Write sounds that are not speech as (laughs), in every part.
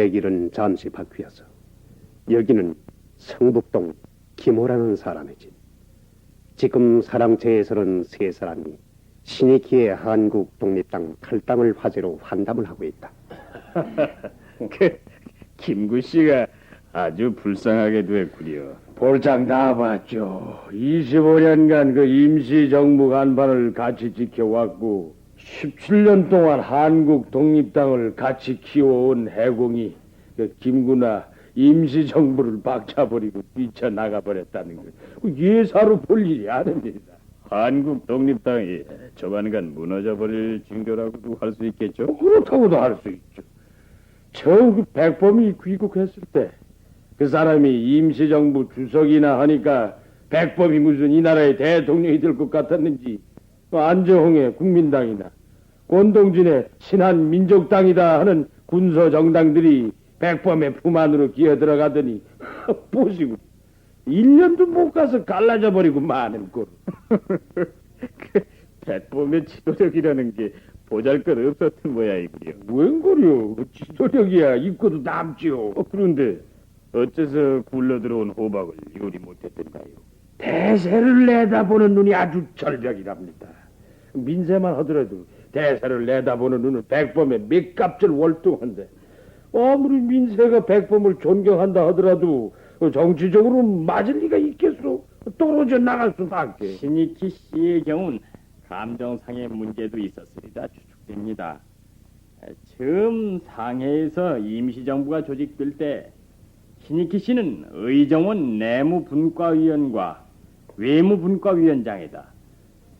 얘기는 잠시 바뀌어서 여기는 성북동 김호라는 사람이지. 지금 사랑제에서는 세 사람이 신익희의 한국 독립당 탈당을 화제로 환담을 하고 있다. (laughs) 그 김구 씨가 아주 불쌍하게 됐구려. 볼장 다 봤죠. 25년간 그 임시 정부 간판을 같이 지켜왔고 17년 동안 한국 독립당을 같이 키워온 해공이 그 김구나 임시정부를 박차버리고 뛰쳐나가 버렸다는 거. 그 예사로 볼 일이 아닙니다. 한국 독립당이 조만간 무너져 버릴 징조라고도 할 수 있겠죠. 그렇다고도 할 수 있죠. 처음 그 백범이 귀국했을 때 그 사람이 임시정부 주석이나 하니까 백범이 무슨 이 나라의 대통령이 될 것 같았는지 그 안재홍의 국민당이나 권동진의 신한 민족당이다 하는 군소 정당들이 백범의 품 안으로 기어 들어가더니 (laughs) 보시고 1년도 못 가서 갈라져 버리고 마는 꼴. (laughs) 그 백범의 지도력이라는 게 보잘것 없었던 모양이구려. 웬 거려? 그 지도력이야 입고도 남지요. 어, 그런데 어째서 굴러 들어온 호박을 요리 못했던가요? 대세를 내다보는 눈이 아주 절벽이랍니다. 민세만 하더라도 대세를 내다보는 눈은 백범의 몇 값을 월등한데 아무리 민세가 백범을 존경한다 하더라도 정치적으로 맞을 리가 있겠소? 떨어져 나갈 수 밖에. 신익희 씨의 경우는 감정상의 문제도 있었으리다 추측됩니다. 처음 상해에서 임시정부가 조직될 때 신익희 씨는 의정원 내무분과위원과 외무분과위원장에다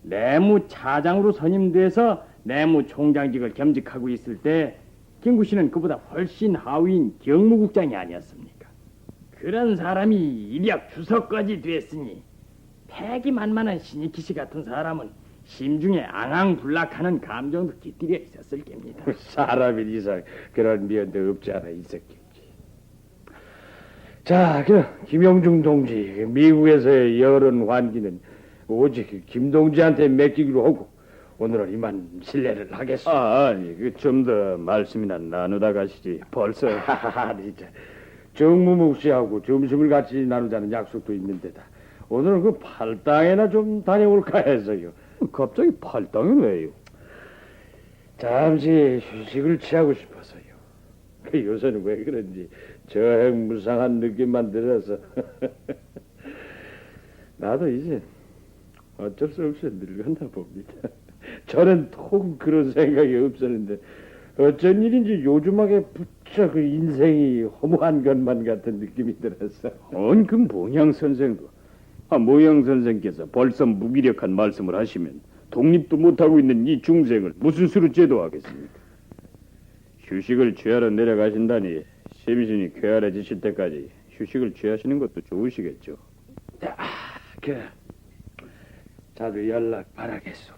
내무차장으로 선임돼서 내무총장직을 겸직하고 있을 때 김구 씨는 그보다 훨씬 하위인 경무국장이 아니었습니까? 그런 사람이 일약 주석까지 됐으니 패기 만만한 신익희 씨 같은 사람은 심중에 앙앙불락하는 감정도 깃들여 있었을 겁니다. 사람인 이상 그런 면도 없지 않아 있었겠지. 자, 그 김영중 동지 미국에서의 여론 환기는 오직 김동지한테 맡기기로 하고 오늘은 이만 실례를 하겠소. 아, 아니, 그좀더 말씀이나 나누다 가시지. 벌써 (laughs) 하하하, 진짜 정무묵 씨하고 점심을 같이 나누자는 약속도 있는데다 오늘은 그 팔당에나 좀 다녀올까 해서요. 갑자기 팔당은 왜요? 잠시 휴식을 취하고 싶어서요. 그 요새는 왜 그런지 저행 무상한 느낌만 들어서 (laughs) 나도 이제 어쩔 수 없이 늙었나 봅니다. (laughs) 저는 통 그런 생각이 없었는데 어쩐 일인지 요즘하게 부쩍 그 인생이 허무한 것만 같은 느낌이 들었어. 언 그 모양 선생도 아, 모양 선생께서 벌써 무기력한 말씀을 하시면 독립도 못하고 있는 이 중생을 무슨 수로 제도하겠습니까? 휴식을 취하러 내려가신다니 심신이 쾌활해지실 때까지 휴식을 취하시는 것도 좋으시겠죠. 그 자주 연락 바라겠소.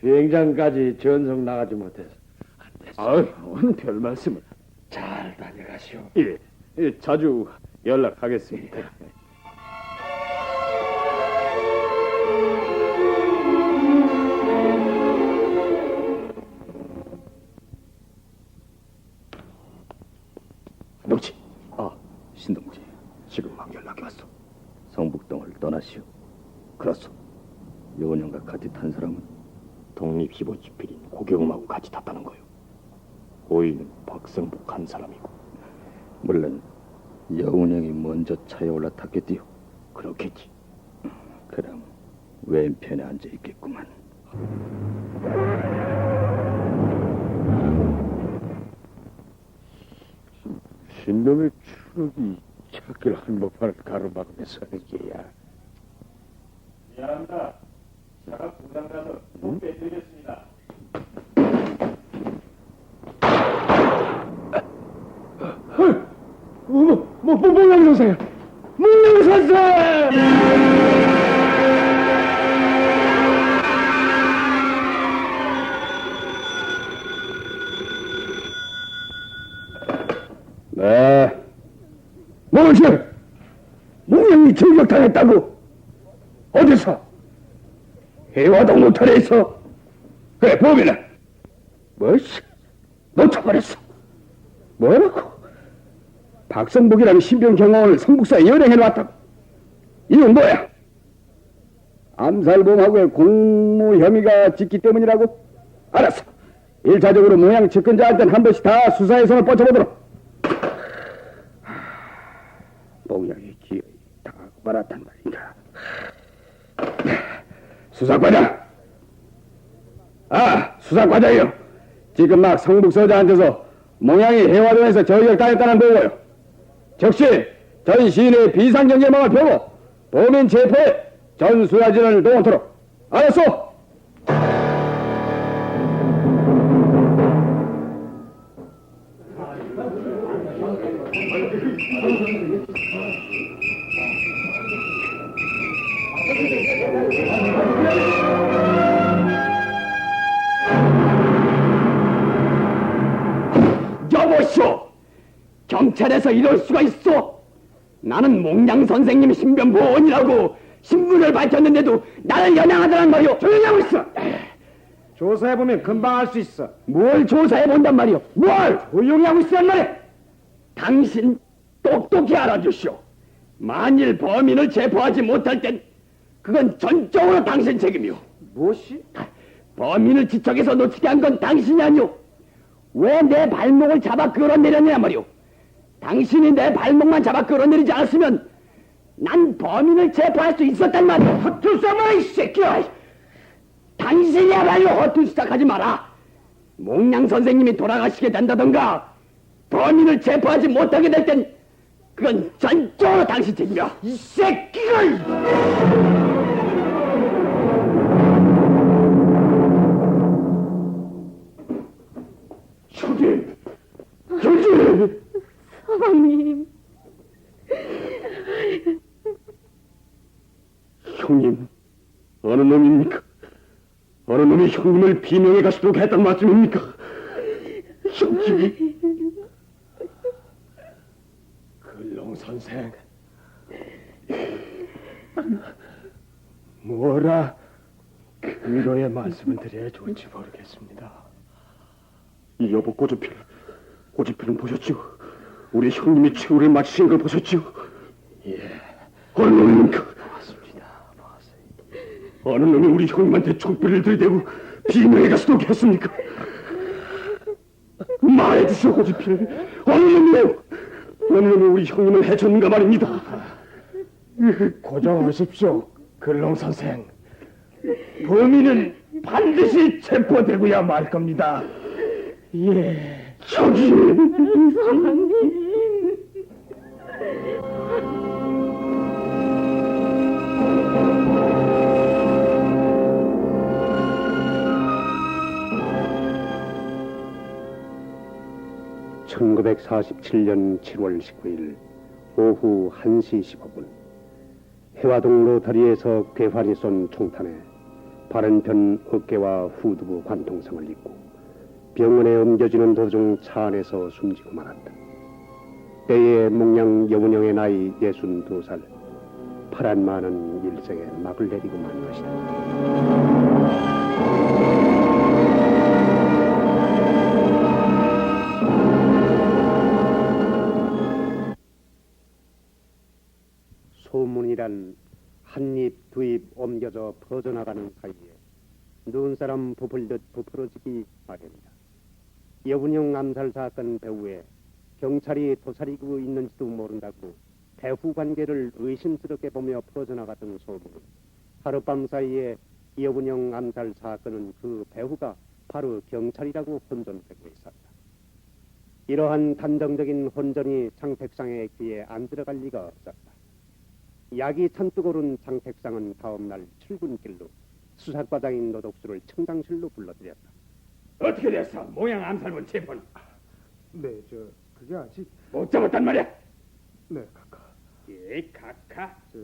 비행장까지 전성 나가지 못해서 안 됐어. 아, 오늘 별 말씀을. 잘 다녀가시오. 예, 예, 자주 연락하겠습니다. 했다고? 어디서? 해화동 노탈에 있어. 그래, 범인은? 뭐시? 놓쳐버렸어. 뭐라고? 박성복이라는 신병 경호원을 성북사에 연행해 놨다고. 이건 뭐야? 암살범하고의 공모 혐의가 짙기 때문이라고? 알았어. 일차적으로 모양 측근자한테는 한 번씩 다 손을 뻗쳐보도록. 다 말았단 말인가. 수사과장! 아, 수사과장이요. 지금 막 성북서장한테서 몽양이 해화동에서 저격을 당했다는 보고요. 즉시 전 시인의 비상경제망을 펴고 범인 체포에 전 수사진을 동원토록. 알았어? 경찰에서 이럴 수가 있어? 나는 몽양 선생님 신변 보원이라고 신분을 밝혔는데도 나를 연양하더란 말이오. 조용히 하고 있어. 조사해보면 금방 알 수 있어. 뭘 조사해 본단 말이오? 뭘? 조용히 하고 있으란 말이야. 당신 똑똑히 알아주시오. 만일 범인을 체포하지 못할 땐 그건 전적으로 당신 책임이오. 무엇이? 범인을 지척에서 놓치게 한 건 당신이 아니오. 왜 내 발목을 잡아 끌어내렸냐 말이오. 당신이 내 발목만 잡아 끌어내리지 않았으면 난 범인을 체포할 수 있었단 말이오. 헛투싸마 이 새끼야. 당신이야말로 헛투싸하지 마라. 몽양 선생님이 돌아가시게 된다던가 범인을 체포하지 못하게 될 땐 그건 전적으로 당신 책임이야. 이 새끼가! 저기, 저기! 사방님, 형님, 어느 놈입니까? 어느 놈이 형님을 비명에 가시도록 했단 말씀입니까? 형님. 근long 선생. 뭐라 위로의 말씀을 드려야 좋을지 모르겠습니다. 이 여보 꼬주필, 꼬주필은 보셨죠? 우리 형님이 최후를 마치신 걸 보셨죠? 예. 어느 놈입니까? 어느 놈이 우리 형님한테 촛불을 들이대고 비명에 가시도록 했습니까? 말해 주시오, 고지필. 어느 놈이에요? 어느 놈이 우리 형님을 해쳤는가 말입니다. 고정하십시오, 근long 선생. 범인은 반드시 체포되고야 말 겁니다. 예. 저기. (1947년 7월 19일) 오후 1시 15분 해화동 로타리에서 괴환이 쏜 총탄에 바른편 어깨와 후두부 관통성을 입고 병원에 옮겨지는 도중 차 안에서 숨지고 말았다. 때에 몽양 여운형의 나이 62살 파란 많은 일생에 막을 내리고 만 것이다. 소문이란 한 입 두 입 옮겨져 퍼져나가는 사이에 눈 사람 부풀듯 부풀어지기 마련이다. 여분형 암살 사건 배후에 경찰이 도사리고 있는지도 모른다고 배후 관계를 의심스럽게 보며 퍼져나갔던 소문은 하룻밤 사이에 여분형 암살 사건은 그 배후가 바로 경찰이라고 혼돈되고 있었다. 이러한 단정적인 혼전이 장택상의 귀에 안 들어갈 리가 없었다. 약이 잔뜩 오른 장택상은 다음날 출근길로 수사과장인 노독수를 청장실로 불러들였다. 어떻게 됐어? 모양 암살본 체포는 네, 저 그게 아직 못 잡았단 말이야. 네, 카카. 예, 카카. 저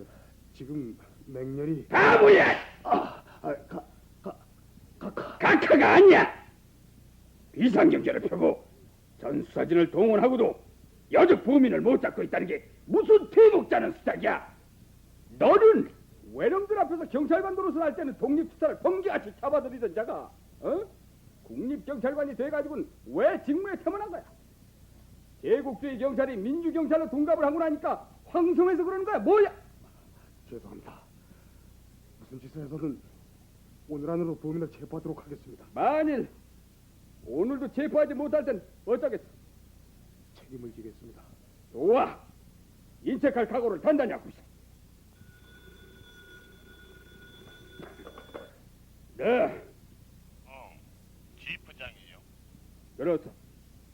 지금 맹렬히 바보야! 아, 카, 카, 카카. 카카가 아니야. 비상경제를 펴고 전 수사진을 동원하고도 여적 범인을 못 잡고 있다는 게 무슨 퇴복자는 수작이야. 너는 외놈들 앞에서 경찰관 노릇을 할 때는 독립수사를 번개같이 잡아들이던 자가 어? 국립경찰관이 돼가지고는 왜 직무에 태어난 거야? 제국주의 경찰이 민주경찰로 둔갑을 하고 나니까 황송해서 그러는 거야 뭐야? 죄송합니다. 무슨 짓을 해서든 오늘 안으로 범인을 체포하도록 하겠습니다. 만일 오늘도 체포하지 못할 땐 어쩌겠어? 책임을 지겠습니다. 좋아. 인책할 각오를 단단히 하고 있어. 네, 어, 지부장이요. 그렇소.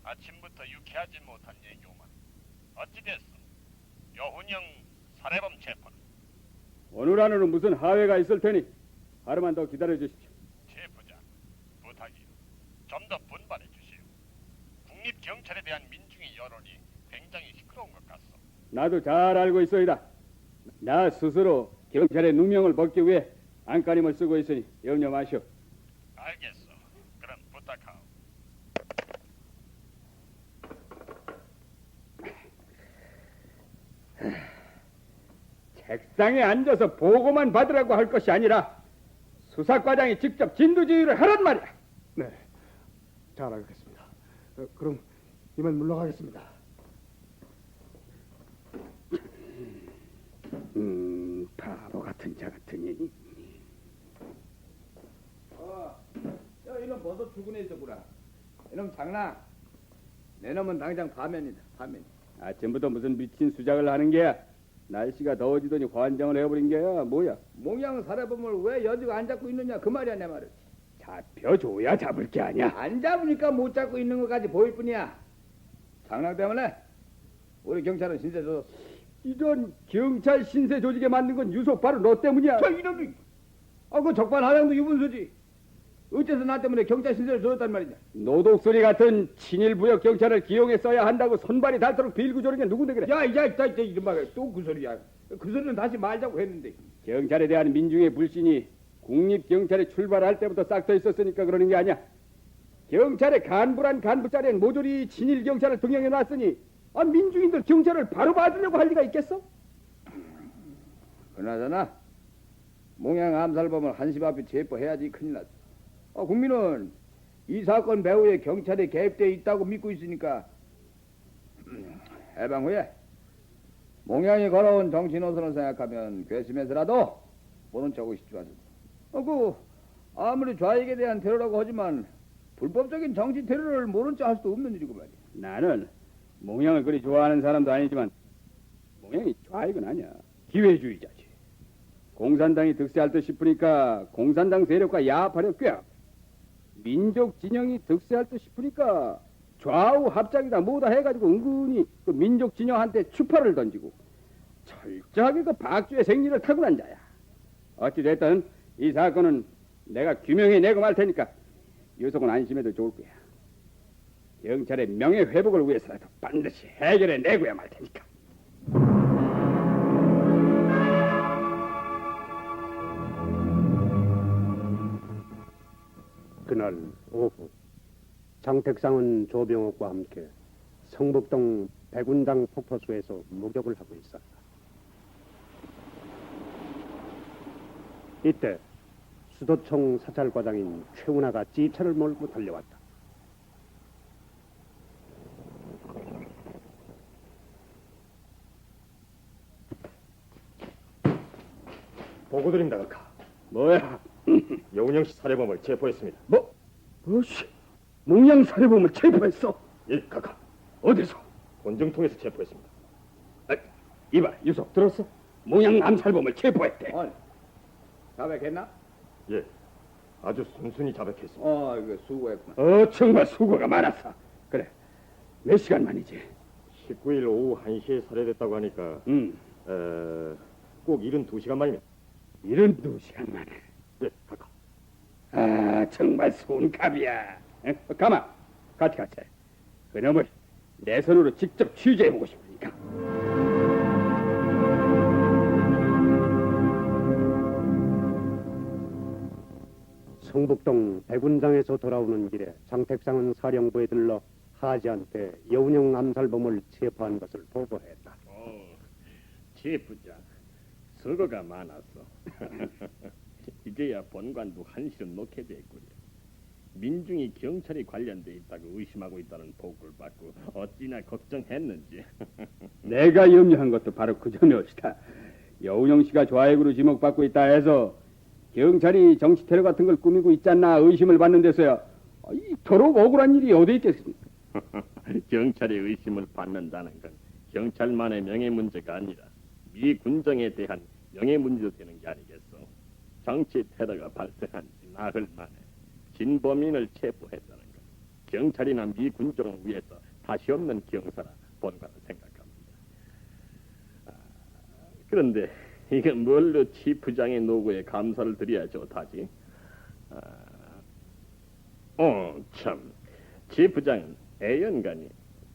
아침부터 유쾌하지 못한 얘기오만. 어찌됐어? 여훈영 살해범 체포는 오늘 안으로 무슨 하회가 있을 테니 하루만 더 기다려 주십시오. 제부장 부탁이요. 좀 더 분발해 주시오. 국립 경찰에 대한 민중의 여론이 굉장히 시끄러운 것 같소. 나도 잘 알고 있어이다. 나 스스로 경찰의 누명을 벗기 위해 안간힘을 쓰고 있으니 염려 마시오. 알겠어. 그럼 부탁하오. 책상에 앉아서 보고만 받으라고 할 것이 아니라 수사과장이 직접 진두지휘를 하란 말이야. 네, 잘 알겠습니다. 어, 그럼 이만 물러가겠습니다. 음, 바보 같은 자 같으니. 어, 야, 이놈 벌써 출근해 있었구나. 이놈 장난. 내 놈은 당장 파면이다. 파면. 아침부터 무슨 미친 수작을 하는 게야? 날씨가 더워지더니 환장을 해버린 게야 뭐야? 몽양 살해범을 왜 여지고 안 잡고 있느냐 그 말이야 내 말은. 잡혀줘야 잡을 게 아니야. 안 잡으니까 못 잡고 있는 것까지 보일 뿐이야. 장난 때문에 우리 경찰은 신세 줬어. 이런 경찰 신세 조직에 만든 건 유속 바로 너 때문이야. 저 이놈이. 아, 그 적반 하장도 유분수지. 어째서 나 때문에 경찰 신세를 줬단 말이냐. 노독소리 같은 친일 부역 경찰을 기용해 써야 한다고 손발이 닳도록 빌고 저런 게 누군데 그래? 야, 야, 야, 야, 이놈아, 또 그 소리야. 그 소리는 다시 말자고 했는데. 경찰에 대한 민중의 불신이 국립경찰에 출발할 때부터 싹 터 있었으니까 그러는 게 아니야. 경찰의 간부란 간부 자리엔 모조리 친일 경찰을 등용해 놨으니 아, 민중인들 경찰을 바로 받으려고 할 리가 있겠어? 그나저나 몽양 암살범을 한시 앞에 체포해야지 큰일 났어. 아, 국민은 이 사건 배후에 경찰이 개입돼 있다고 믿고 있으니까 음, 해방 후에 몽양이 걸어온 정치 노선을 생각하면 괘씸해서라도 보는 척 하고 싶지 않습니다. 어, 그 아무리 좌익에 대한 테러라고 하지만 불법적인 정치 테러를 모른 척 할 수도 없는 일이고 말이야. 나는 몽양을 그리 좋아하는 사람도 아니지만 몽양이 좌익은 아니야. 기회주의자지. 공산당이 득세할 듯 싶으니까 공산당 세력과 야합하려 꾀. 민족 진영이 득세할 듯 싶으니까 좌우 합작이다 뭐다 해가지고 은근히 그 민족 진영한테 추파를 던지고 철저하게 그 박주의 생리를 타고난 자야. 어찌 됐든 이 사건은 내가 규명해 내고 말 테니까 유속은 안심해도 좋을 거야. 경찰의 명예 회복을 위해서라도 반드시 해결해 내고야 말 테니까. 그날 오후 장택상은 조병옥과 함께 성북동 백운당 폭포수에서 목욕을 하고 있었다. 이때 수도청 사찰과장인 최운하가 찌차를 몰고 달려왔다. 보고 드립니다, 각하. 뭐야? 여운영 씨 살해범을 체포했습니다. 뭐? 뭐시? 몽양 살해범을 체포했어? 예, 각하. 어디서? 본정통에서 체포했습니다. 아, 이봐, 유석 들었어? 몽양 암살범을 체포했대. 어, 자백했나? 예, 아주 순순히 자백했습니다. 어, 이거 수고했구나. 어, 정말 수고가 많았어. 그래, 몇 시간 만이지? 19일 오후 1시에 살해됐다고 하니까 음, 에, 꼭 72시간 만이면 이런 두 시간 만에. 예, 각하. 아, 정말 손갑이야. 에? 가만, 같이 같이. 그놈을 내 손으로 직접 취재해보고 싶으니까. 성북동 백운당에서 돌아오는 길에 장택상은 사령부에 들러 하지한테 여운형 암살범을 체포한 것을 보고했다. 제부장 서거가 많았어. (laughs) 이제야 본관도 한시름 놓게 됐구려. 민중이 경찰이 관련돼 있다고 의심하고 있다는 보고를 받고 어찌나 걱정했는지. (laughs) 내가 염려한 것도 바로 그 점이었다. 여운영 씨가 좌익으로 지목받고 있다 해서 경찰이 정치 테러 같은 걸 꾸미고 있잖나 의심을 받는 데서야 아, 이토록 억울한 일이 어디 있겠습니까? (laughs) 경찰이 의심을 받는다는 건 경찰만의 명예 문제가 아니라 미 군정에 대한 명예 문제도 되는 게 아니겠어. 정치 테러가 발생한 지 나흘 만에 진범인을 체포했다는 건 경찰이나 미 군정을 위해서 다시 없는 경사라 본관은 생각합니다. 아, 그런데 이건 뭘로 치부장의 노고에 감사를 드려야 좋다지? 아, 어, 참. 지 부장은 애연간이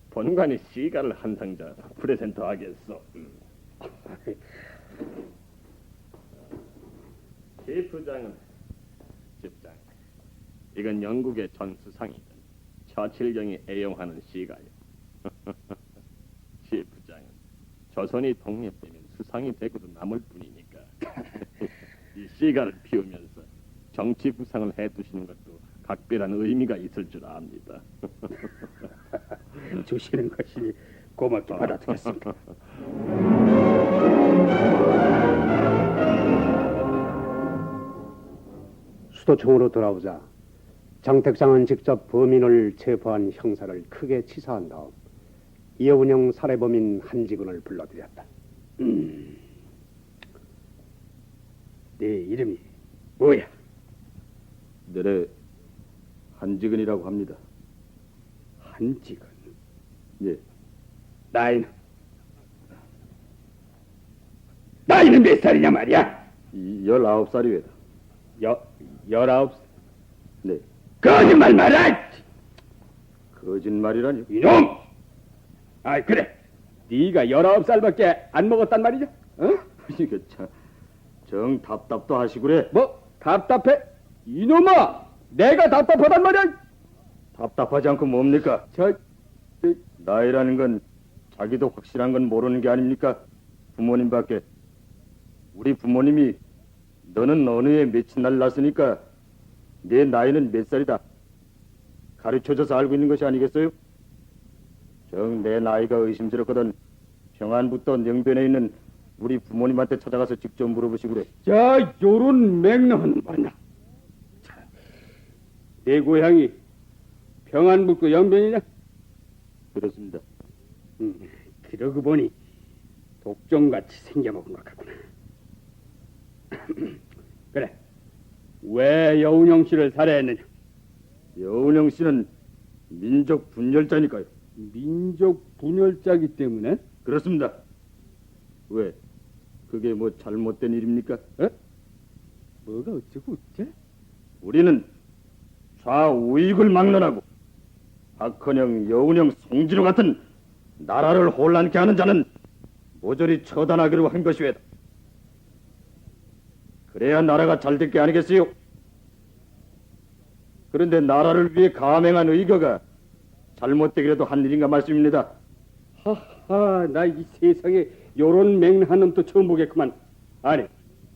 본관의 시가를 한 상자 프레젠트 하겠어. 음. (laughs) 지 부장. 이건 영국의 전 수상이든 처칠경이 애용하는 시가요. (laughs) 지 부장은 조선이 독립되면 수상이 되고도 남을 뿐이니까 (laughs) 이 시가를 피우면서 정치 구상을 해두시는 것도 각별한 의미가 있을 줄 압니다. (laughs) 주시는 것이 고맙게 받아들였습니다. 수도청으로 돌아오자 장택상은 직접 범인을 체포한 형사를 크게 치사한 다음 이어운영 살해범인 한지근을 불러들였다. 네 이름이 뭐야? 내래 한지근이라고 합니다. 한지근. 예. 나이는 나이는 몇 살이냐 말이야? 이 열아홉 살이외다. 여 열아홉. 살. 네. 거짓말 말아! 거짓말이라니. 이놈! 아 그래. 네가 열아홉 살밖에 안 먹었단 말이죠? 어? (laughs) 이거 참, 정 답답도 하시구래. 뭐 답답해? 이놈아! 내가 답답하단 말이야! 답답하지 않고 뭡니까? 저 나이라는 건 자기도 확실한 건 모르는 게 아닙니까? 부모님밖에. 우리 부모님이 너는 어느 해 며칠 날 났으니까 내 나이는 몇 살이다. 가르쳐줘서 알고 있는 것이 아니겠어요? 정 내 나이가 의심스럽거든 평안부터 영변에 있는 우리 부모님한테 찾아가서 직접 물어보시구래. 자, 요런 맥락은 맞나? 자, 내 고향이 평안북도 영변이냐? 그렇습니다. 음, 그러고 보니 독종같이 생겨먹은 것 같구나. 그래, 왜 여운영 씨를 살해했느냐? 여운영 씨는 민족 분열자니까요. 민족 분열자기 때문에? 그렇습니다. 왜? 그게 뭐 잘못된 일입니까? 어? 뭐가 어쩌고 어째? 우리는 좌우익을 막론하고 박헌영, 여운영, 송진호 같은 나라를 혼란케 하는 자는 모조리 처단하기로 한 것이외다. 그래야 나라가 잘 될 게 아니겠어요? 그런데 나라를 위해 감행한 의거가 잘못되기라도 한 일인가 말씀입니다. 하하, 나 이 세상에 요런 맹랑한 놈도 처음 보겠구만. 아니,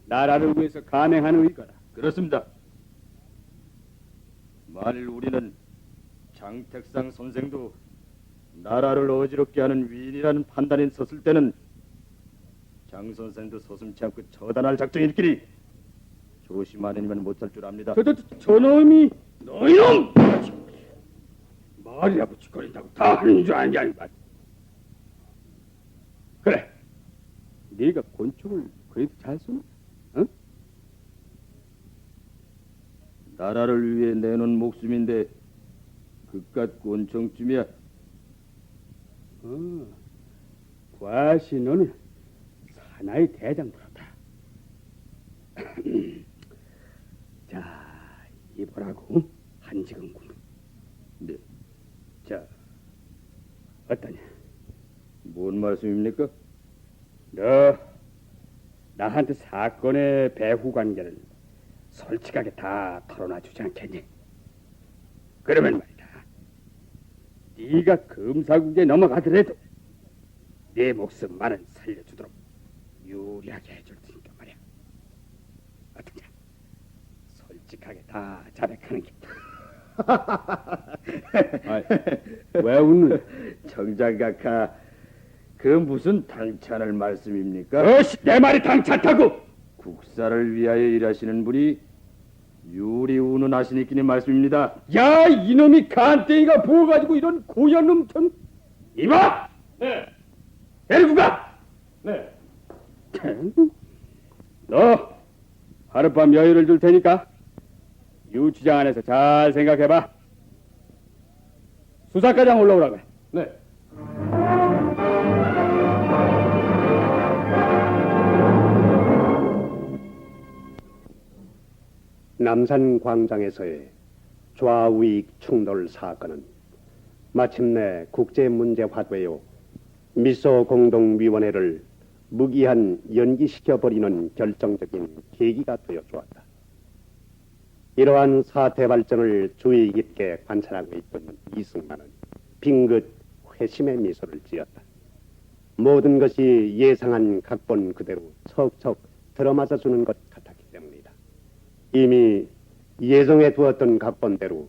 나라를 위해서 감행하는 의거라. 그렇습니다. 만일 우리는 장택상 선생도 나라를 어지럽게 하는 위인이라는 판단에 섰을 때는 장 선생도 서슴치 않고 처단할 작정일끼리 조심 안 아니면 못할 줄 압니다. 저, 저, 저, 저놈이 너희놈! 말이라고 짓거린다고 다 하는 줄 아냐 이 말. 그래, 네가 권총을 그래도 잘 쏘나? 응? 나라를 위해 내놓은 목숨인데 그깟 권총쯤이야. 어, 과시 너는 사나이 대장 부럽다. (clears throat) 자, 이보라고 한지근 군. 네, 자, 어떠냐? 뭔 말씀입니까? 너 나한테 사건의 배후 관계를 솔직하게 다 털어놔 주지 않겠니? 그러면 말이다. 네가 검사국에 넘어가더라도 네 목숨만은 살려주도록 유리하게 해줄 테니까 말이야. 어떠냐? 솔직하게 다 자백하는 게. (laughs) 왜 웃는? 정장 각하, 그 무슨 당찬을 말씀입니까? 어시 내 말이 당찮다고. 국사를 위하여 일하시는 분이 유리 운운하시니끼니 말씀입니다. 야 이놈이 간땡이가 부어가지고 이런 고얀 놈 참. 이봐. 네. 데리고 가. 네. 너 하룻밤 여유를 줄 테니까 유치장 안에서 잘 생각해봐. 수사과장 올라오라 그래. 네. 남산 광장에서의 좌우익 충돌 사건은 마침내 국제문제화되어 미소 공동위원회를 무기한 연기시켜 버리는 결정적인 계기가 되어 주었다. 이러한 사태 발전을 주의 깊게 관찰하고 있던 이승만은 빙긋 회심의 미소를 지었다. 모든 것이 예상한 각본 그대로 척척 들어맞아 주는 것 같았기 때문이다. 이미 예정해 두었던 각본대로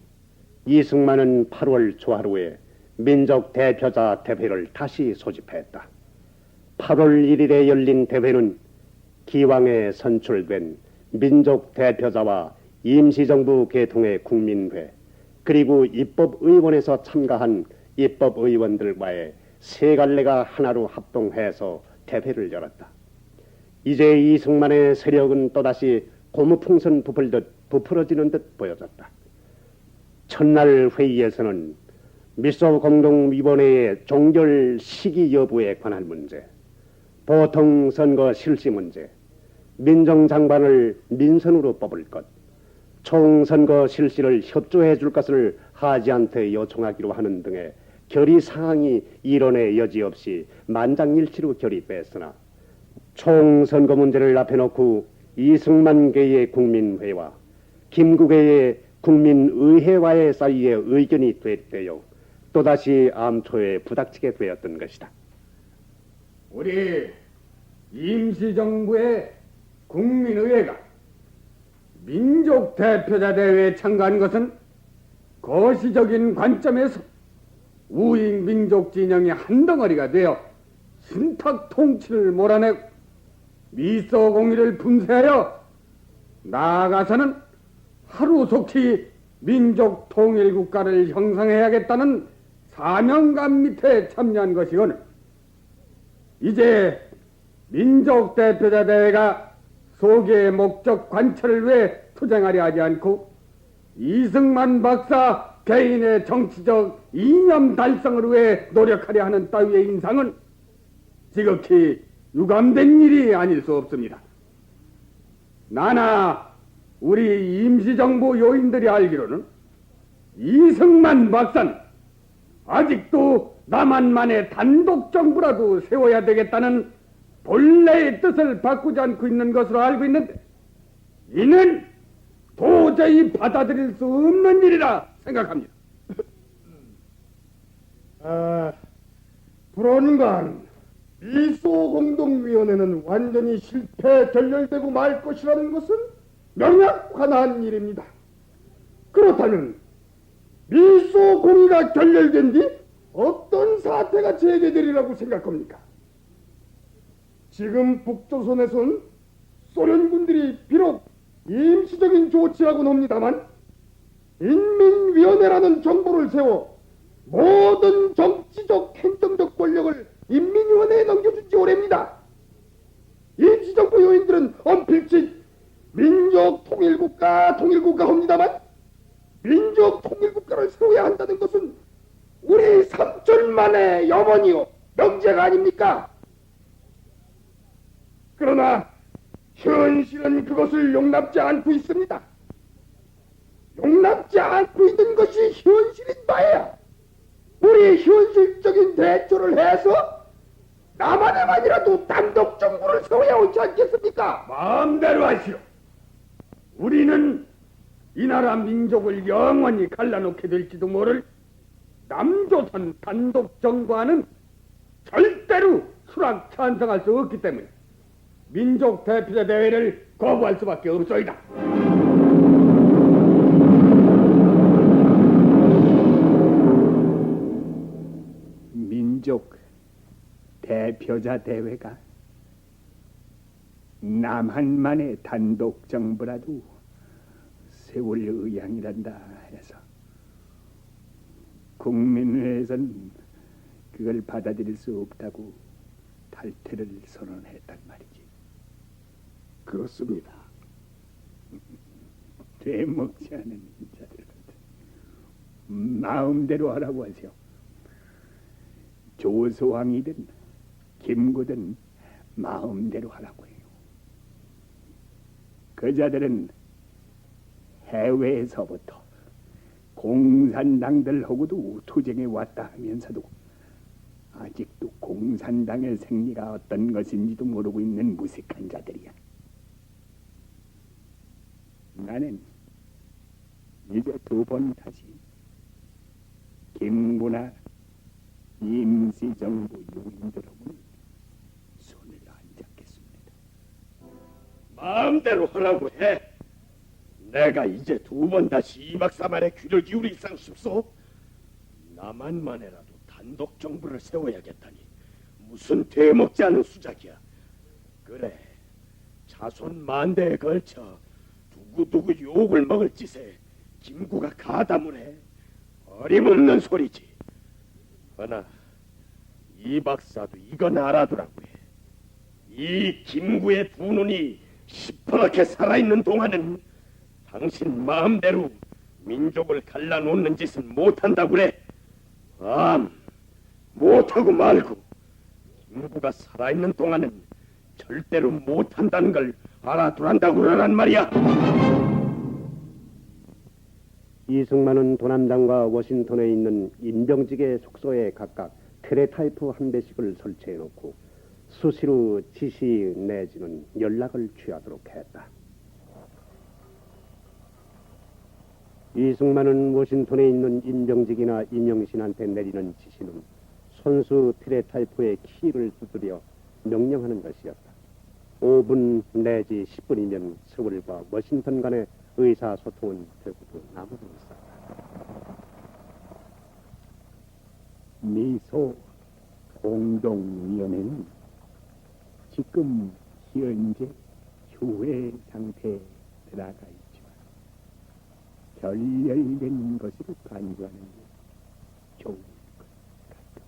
이승만은 8월 초하루에 민족 대표자 대회를 다시 소집했다. 8월 1일에 열린 대회는 기왕에 선출된 민족 대표자와 임시정부 개통의 국민회 그리고 입법의원에서 참가한 입법의원들과의 세 갈래가 하나로 합동해서 대회를 열었다. 이제 이승만의 세력은 또다시 고무풍선 부풀듯 부풀어지는 듯 보여졌다. 첫날 회의에서는 미소 공동위원회의 종결 시기 여부에 관한 문제, 보통 선거 실시 문제, 민정장관을 민선으로 뽑을 것, 총선거 실시를 협조해 줄 것을 하지한테 요청하기로 하는 등의 결의 사항이 이론의 여지 없이 만장일치로 결의됐으나 총선거 문제를 앞에 놓고 이승만계의 국민회와 김국의의 국민의회와의 사이에 의견이 됐대요. 또다시 암초에 부닥치게 되었던 것이다. 우리 임시정부의 국민의회가 민족 대표자 대회에 참가한 것은 거시적인 관점에서 우익 민족 진영의 한 덩어리가 되어 신탁 통치를 몰아내고 미소 공의를 분쇄하여 나아가서는 하루속히 민족 통일 국가를 형성해야겠다는 사명감 밑에 참여한 것이거늘 이제 민족 대표자 대회가 소개의 목적 관철을 위해 투쟁하려 하지 않고 이승만 박사 개인의 정치적 이념 달성을 위해 노력하려 하는 따위의 인상은 지극히 유감된 일이 아닐 수 없습니다. 나나 우리 임시정부 요인들이 알기로는 이승만 박사는 아직도 남한만의 단독 정부라도 세워야 되겠다는 본래의 뜻을 바꾸지 않고 있는 것으로 알고 있는데 이는 도저히 받아들일 수 없는 일이라 생각합니다. 아, 불언간 미소 공동위원회는 완전히 실패 결렬되고 말 것이라는 것은 명확한 일입니다. 그렇다면 미소 공의가 결렬된 뒤 어떤 사태가 재개되리라고 생각합니까? 지금 북조선에선 소련군들이 비록 임시적인 조치라고는 합니다만 인민위원회라는 정부를 세워 모든 정치적 행정적 권력을 인민위원회에 넘겨준 지 오래입니다. 임시정부 요인들은 언필치 민족 통일국가 통일국가 합니다만 민족 통일국가를 세워야 한다는 것은 우리 삼촌만의 염원이요 명제가 아닙니까? 그러나 현실은 그것을 용납지 않고 있습니다. 용납지 않고 있는 것이 현실인 바예요. 우리 현실적인 대처를 해서 남한에만이라도 단독 정부를 세워야 하지 않겠습니까? 마음대로 하시오. 우리는 이 나라 민족을 영원히 갈라놓게 될지도 모를 남조선 단독 정부와는 절대로 수락 찬성할 수 없기 때문에 민족 대표자 대회를 거부할 수밖에 없어이다. 민족 대표자 대회가 남한만의 단독 정부라도 세울 의향이란다 해서 국민회에서는 그걸 받아들일 수 없다고 탈퇴를 선언했단 말이지. 그렇습니다. (laughs) 되먹지 않은 자들 같은 마음대로 하라고 하세요. 조소왕이든 김구든 마음대로 하라고 해요. 그 자들은 해외에서부터 공산당들하고도 투쟁해 왔다 하면서도 아직도 공산당의 생리가 어떤 것인지도 모르고 있는 무식한 자들이야. 나는 이제 두 번 다시 김구나 임시정부 요인들하고는 손을 안 잡겠습니다. 마음대로 하라고 해. 내가 이제 두 번 다시 이 박사만의 귀를 기울이 이상 싶소. 나만만이라도 단독 정부를 세워야겠다니 무슨 되먹지 않은 수작이야. 그래, 자손 만대에 걸쳐 두고두고 욕을 먹을 짓에 김구가 가담을 해. 어림없는 소리지. 허나 이 박사도 이건 알아두라고 해. 이 김구의 두 눈이 시퍼렇게 살아있는 동안은 당신 마음대로 민족을 갈라놓는 짓은 못한다고 그래. 암, 못하고 말고 김구가 살아있는 동안은 절대로 못한다는 걸 알아두란다고 그러란 말이야. 이승만은 도남당과 워싱턴에 있는 인병직의 숙소에 각각 테레타이프 한 대씩을 설치해 놓고 수시로 지시 내지는 연락을 취하도록 했다. 이승만은 워싱턴에 있는 인병직이나 임영신한테 내리는 지시는 손수 테레타이프의 키를 두드려 명령하는 것이었다. 5분 내지 10분이면 서울과 워싱턴 간의 의사소통은 되고도 남은 있었다. 미소 공동위원회는 지금 현재 휴회 상태에 들어가 있지만 결렬된 것으로 간주하는 게 좋을 것 같다.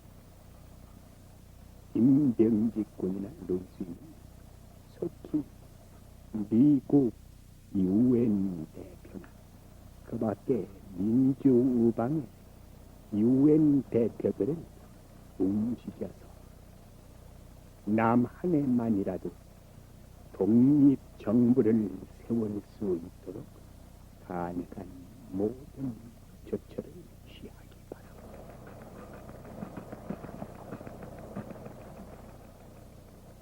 임병직 군이나 노수인 속히 미국 UN 대표나 그 밖에 민주우방의 UN 대표들은 움직여서 남한에만이라도 독립정부를 세울 수 있도록 가능한 모든 조처를 취하기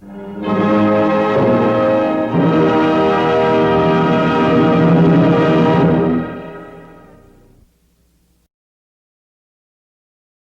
바랍니다.